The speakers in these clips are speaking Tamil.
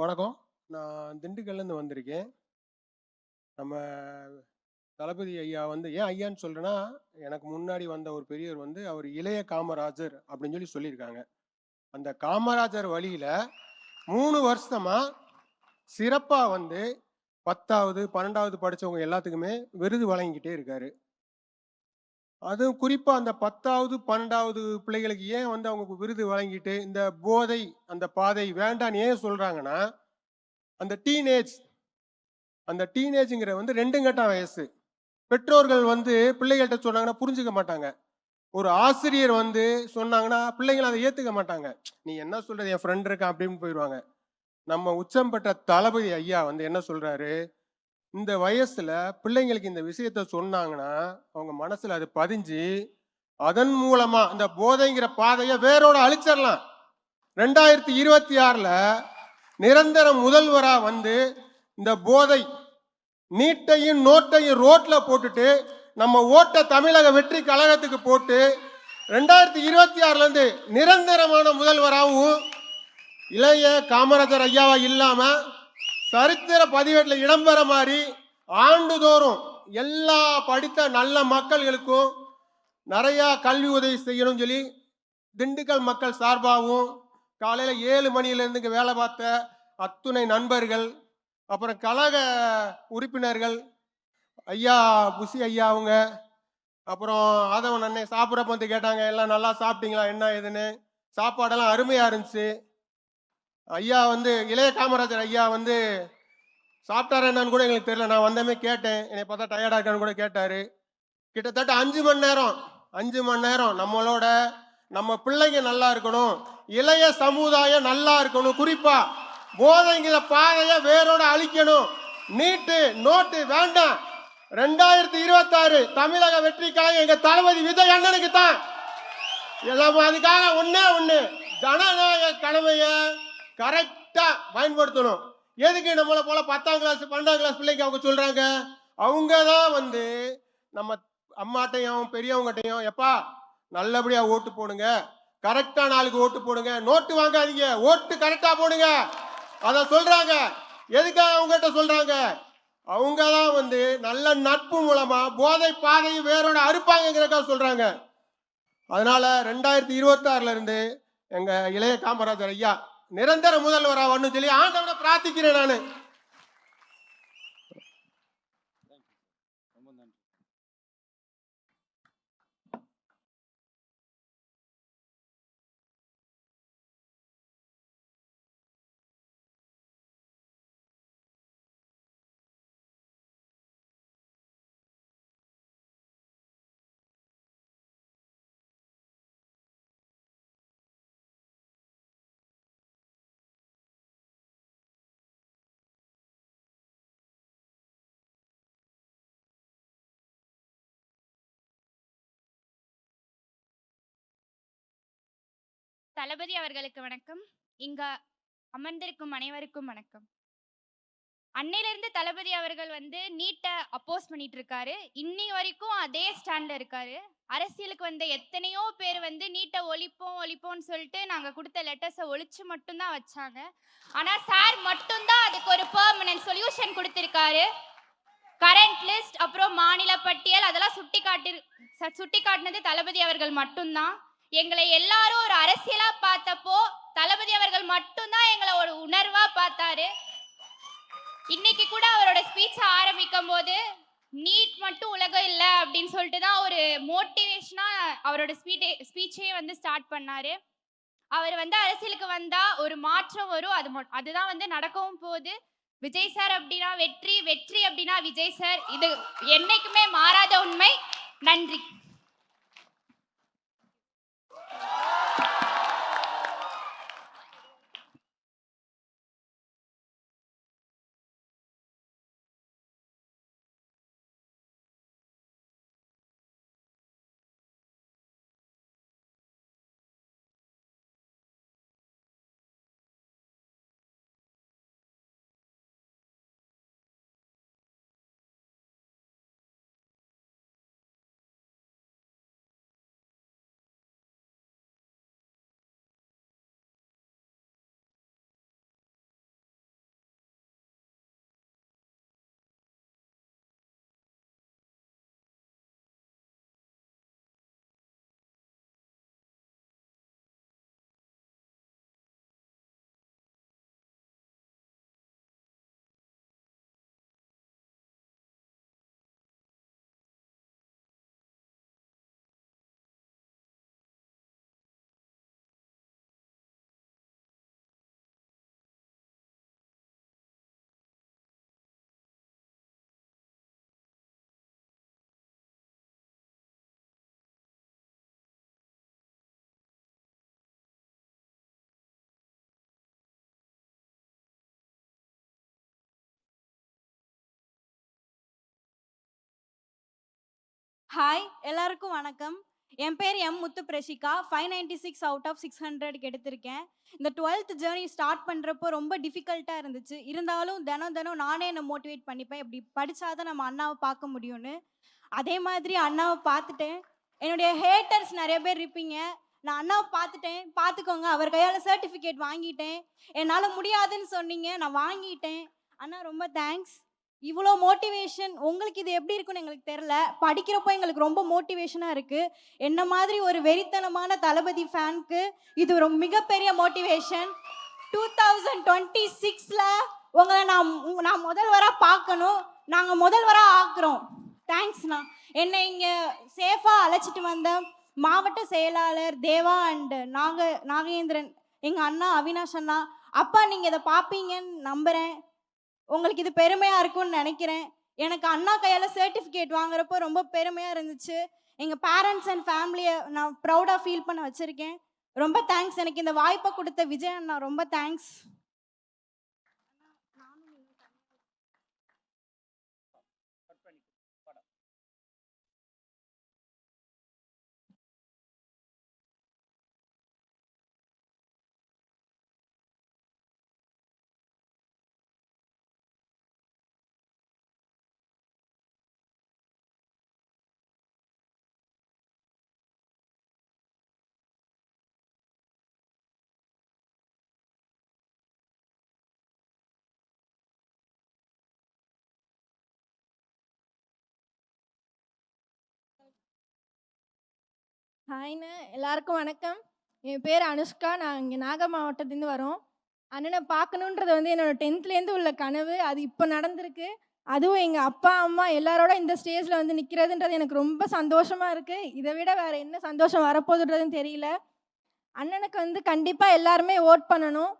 வணக்கம். நான் திண்டுக்கல்லேருந்து வந்திருக்கேன். நம்ம தளபதி ஐயா வந்து ஏன் ஐயான்னு சொல்கிறேன்னா எனக்கு முன்னாடி வந்த ஒரு பெரியவர் வந்து அவர் இளைய காமராஜர் அப்படின்னு சொல்லி சொல்லியிருக்காங்க. அந்த காமராஜர் வழியில் மூணு வருஷமாக சிறப்பாக வந்து 10வது, 12வது படிச்சவங்க எல்லாத்துக்குமே விருது வழங்கிக்கிட்டே இருக்காரு. அதுவும் குறிப்பாக அந்த 10வது, 12வது பிள்ளைகளுக்கு ஏன் வந்து அவங்க விருது வழங்கிட்டு, இந்த போதை, அந்த பாதை வேண்டான்னு ஏன் சொல்கிறாங்கன்னா அந்த டீனேஜ் அந்த டீனேஜ்ங்கிற வந்து 2 கட்ட வயசு. பெற்றோர்கள் வந்து பிள்ளைகள்கிட்ட சொன்னாங்கன்னா புரிஞ்சுக்க மாட்டாங்க. ஒரு ஆசிரியர் வந்து சொன்னாங்கன்னா, பிள்ளைகள் அதை ஏற்றுக்க மாட்டாங்க. "நீ என்ன சொல்கிறது என் ஃப்ரெண்ட் இருக்கான்" அப்படின்னு போயிடுவாங்க நம்ம உச்சம் பெற்ற தளபதி ஐயா வந்து என்ன சொல்கிறாரு இந்த வயசுல பிள்ளைங்களுக்கு இந்த விஷயத்த சொன்னாங்கன்னா, அவங்க மனசுல அது பதிஞ்சு, அதன் மூலமா இந்த போதைங்கிற பாதையை வேரோட அழிச்சிடலாம். 2026ல நிரந்தர முதல்வரா வந்து இந்த போதை நீட்டையும் நோட்டையும் ரோட்ல போட்டுட்டு நம்ம ஓட்ட தமிழக வெற்றி கழகத்துக்கு போட்டு 2026ல இருந்து நிரந்தரமான முதல்வராகவும் இளைய காமராஜர் ஐயாவா இல்லாம சரித்திர பதிவேட்டில் இடம்பெற மாதிரி ஆண்டுதோறும் எல்லா படித்த நல்ல மக்கள்களுக்கும் நிறையா கல்வி உதவி செய்யணும்னு சொல்லி திண்டுக்கல் மக்கள் சார்பாகவும் காலையில் ஏழு மணியிலேருந்து இங்கே வேலை பார்த்த அத்துணை நண்பர்கள் அப்புறம் கழக உறுப்பினர்கள் ஐயா புசி ஐயா அவங்க அப்புறம் ஆதவன் அண்ணன் சாப்பிட்றப்ப வந்து கேட்டாங்க எல்லாம் நல்லா சாப்பிட்டீங்களா? என்ன ஏதுன்னு? சாப்பாடெல்லாம் அருமையாக இருந்துச்சு. ஐயா வந்து இளைய காமராஜர் ஐயா வந்து சாப்பிட்டாரா என்னன்னு கூட எங்களுக்கு தெரியல. நான் வந்தமே கேட்டேன். என்னை பார்த்தா டயர்டாக இருக்கான்னு கூட கேட்டார். கிட்டத்தட்ட அஞ்சு மணி நேரம் அஞ்சு மணி நேரம் நம்மளோட நம்ம பிள்ளைங்க நல்லா இருக்கணும் இளைய சமுதாயம் நல்லா இருக்கணும். குறிப்பா போதைங்கிற பாதையை வேரோட அழிக்கணும். நீட்டு நோட்டு வேண்டாம். ரெண்டாயிரத்தி இருபத்தாறு தமிழக வெற்றிக்காக எங்க தளபதி விஜய் அண்ணனுக்கு தான் எல்லாம் அதுக்காக ஒன்னே ஒன்று ஜனநாயக கடமைய கரெக்டா பயன்படுத்தணும். எதுக்கு நம்மளை போல பத்தாம் கிளாஸ் பன்னெண்டாம் கிளாஸ் பிள்ளைங்க அவங்க சொல்றாங்க? அவங்க தான் வந்து நம்ம அம்மாட்டையும் பெரியவங்ககிட்டையும் எப்பா நல்லபடியா ஓட்டு போடுங்க. கரெக்டா நாளுக்கு ஓட்டு போடுங்க. நோட்டு வாங்காதீங்க. ஓட்டு கரெக்டா போடுங்க. அதை சொல்றாங்க. எதுக்காக அவங்ககிட்ட சொல்றாங்க? அவங்க தான் வந்து நல்ல நட்பு மூலமா போதை பாதையை வேரோட அறுப்பாங்கிறக்காக சொல்றாங்க. அதனால ரெண்டாயிரத்தி இருபத்தாறுல இருந்து எங்க இளைய காமராஜர் ஐயா நிரந்தர முதல்வரா வரணும்னு சொல்லி ஆண்டவனை பிரார்த்திக்கிறேன் நான். தளபதி அவர்களுக்கு வணக்கம். இங்க அமர்ந்திருக்கும் அனைவருக்கும் வணக்கம். அன்னையிலிருந்து தளபதி அவர்கள் வந்து நீட்டை அப்போஸ் பண்ணிட்டு இருக்காரு இன்னி வரைக்கும் அதே ஸ்டாண்ட்ல இருக்காரு. அரசியலுக்கு வந்த எத்தனையோ பேர் வந்து நீட்டை ஒழிப்போம் ஒழிப்போம்னு சொல்லிட்டு நாங்கள் கொடுத்த லெட்டர்ஸை ஒழிச்சு மட்டும்தான் வச்சாங்க. ஆனால் சார் மட்டும்தான் அதுக்கு ஒரு பெர்மனன்ட் சொல்யூஷன் கொடுத்துருக்காரு. கரண்ட் லிஸ்ட் அப்புறம் மாநில பட்டியல் அதெல்லாம் சுட்டி காட்டி சுட்டி காட்டினது தளபதி அவர்கள் மட்டும்தான். எங்களை எல்லாரும் ஒரு அரசியலா பார்த்தப்போ தளபதி அவர்கள் மட்டும்தான் எங்களை ஒரு உணர்வா பார்த்தாரு. இன்னைக்கு கூட அவரோட ஸ்பீச் ஆரம்பிக்கும் போது நீட் மட்டும் உலகம் இல்லை அப்படின்னு சொல்லிட்டு தான் ஒரு மோட்டிவேஷனா அவரோட ஸ்பீட்டே ஸ்பீச்சே வந்து ஸ்டார்ட் பண்ணாரு. அவர் வந்து அரசியலுக்கு வந்தா ஒரு மாற்றம் வரும். அது அதுதான் வந்து நடக்கவும் போகுது. விஜய் சார் அப்படின்னா வெற்றி வெற்றி அப்படின்னா விஜய் சார். இது என்னைக்குமே மாறாத உண்மை. நன்றி. ஹாய் எல்லாருக்கும் வணக்கம். என் பேர் M Muthu Prashika five ninety six out of six ஹண்ட்ரட்க்கு எடுத்திருக்கேன் இந்த டுவெல்த் ஜேர்னி ஸ்டார்ட் பண்ணுறப்போ ரொம்ப டிஃபிகல்ட்டாக இருந்துச்சு. இருந்தாலும் தினம் தினம் நானே என்னை மோட்டிவேட் பண்ணிப்பேன். இப்படி படித்தாதான் நம்ம அண்ணாவை பார்க்க முடியும்னு. அதே மாதிரி அண்ணாவை பார்த்துட்டேன். என்னுடைய ஹேட்டர்ஸ் நிறைய பேர் இருப்பீங்க. நான் அண்ணாவை பார்த்துட்டேன். பார்த்துக்கோங்க அவர் கையால் சர்டிஃபிகேட் வாங்கிட்டேன். என்னால் முடியாதுன்னு சொன்னீங்க. நான் வாங்கிட்டேன். அண்ணா ரொம்ப தேங்க்ஸ் இவ்வளோ மோட்டிவேஷன் உங்களுக்கு இது எப்படி இருக்குன்னு எங்களுக்கு தெரில படிக்கிறப்போ எங்களுக்கு ரொம்ப மோட்டிவேஷனாக இருக்குது என்ன மாதிரி ஒரு வெறித்தனமான தளபதி ஃபேனுக்கு இது ஒரு மிகப்பெரிய மோட்டிவேஷன் டூ தௌசண்ட் டுவெண்ட்டி சிக்ஸில் உங்களை நான் நான் முதல்வராக பார்க்கணும். நாங்கள் முதல்வராக ஆக்குறோம். தேங்க்ஸ்ண்ணா என்னை இங்கே சேஃபாக அழைச்சிட்டு வந்த மாவட்ட செயலாளர் தேவா அண்டு நாக நாகேந்திரன் எங்கள் அண்ணா அவினாஷ் அண்ணா. அப்பா நீங்கள் இதை பார்ப்பீங்கன்னு நம்புகிறேன் உங்களுக்கு இது பெருமையாக இருக்கும்னு நினைக்கிறேன். எனக்கு அண்ணா கையால் சர்டிஃபிகேட் வாங்குறப்போ ரொம்ப பெருமையாக இருந்துச்சு. எங்கள் பேரண்ட்ஸ் அண்ட் ஃபேமிலியை நான் ப்ரௌடாக ஃபீல் பண்ண வச்சுருக்கேன். ரொம்ப தேங்க்ஸ் எனக்கு இந்த வாய்ப்பை கொடுத்த விஜய் அண்ணா ரொம்ப தேங்க்ஸ் ஹாய்னு எல்லாருக்கும் வணக்கம். என் பேர் அனுஷ்கா. நான் இங்கே நாக மாவட்டத்துலேருந்து வரோம். அண்ணனை பார்க்கணுன்றது வந்து என்னோடய டென்த்லேருந்து உள்ள கனவு. அது இப்போ நடந்திருக்கு. அதுவும் எங்கள் அப்பா அம்மா எல்லாரோட இந்த ஸ்டேஜில் வந்து நிற்கிறதுன்றது எனக்கு ரொம்ப சந்தோஷமாக இருக்குது இதை விட வேறு என்ன சந்தோஷம் வரப்போகுதுன்றதுன்னு தெரியல. அண்ணனுக்கு வந்து கண்டிப்பாக எல்லாருமே ஓட் பண்ணணும்.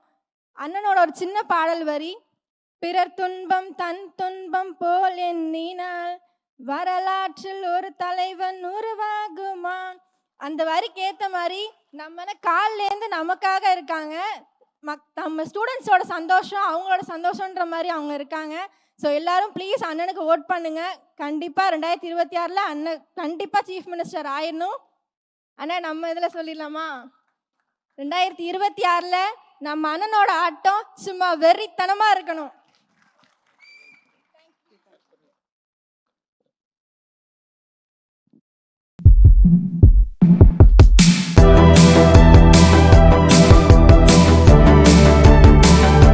அண்ணனோட ஒரு சின்ன பாடல் வரி. பிறர் துன்பம் தன் துன்பம் போல் எண்ணினால் வரலாற்றில் ஒரு தலைவன் உருவாகுமா அந்த வரிக்கு ஏற்ற மாதிரி நம்ம கால்லேருந்து நமக்காக இருக்காங்க. மக் நம்ம ஸ்டூடெண்ட்ஸோட சந்தோஷம் அவங்களோட சந்தோஷன்ற மாதிரி அவங்க இருக்காங்க. ஸோ எல்லாரும் ப்ளீஸ் அண்ணனுக்கு ஓட் பண்ணுங்க. கண்டிப்பாக ரெண்டாயிரத்தி இருபத்தி ஆறில் அண்ணன் கண்டிப்பாக சீஃப் மினிஸ்டர் ஆயிடணும். அண்ணா நம்ம இதில் சொல்லிடலாமா? ரெண்டாயிரத்தி இருபத்தி ஆறில் நம்ம அண்ணனோட ஆட்டம் சும்மா வெறித்தனமாக இருக்கணும்.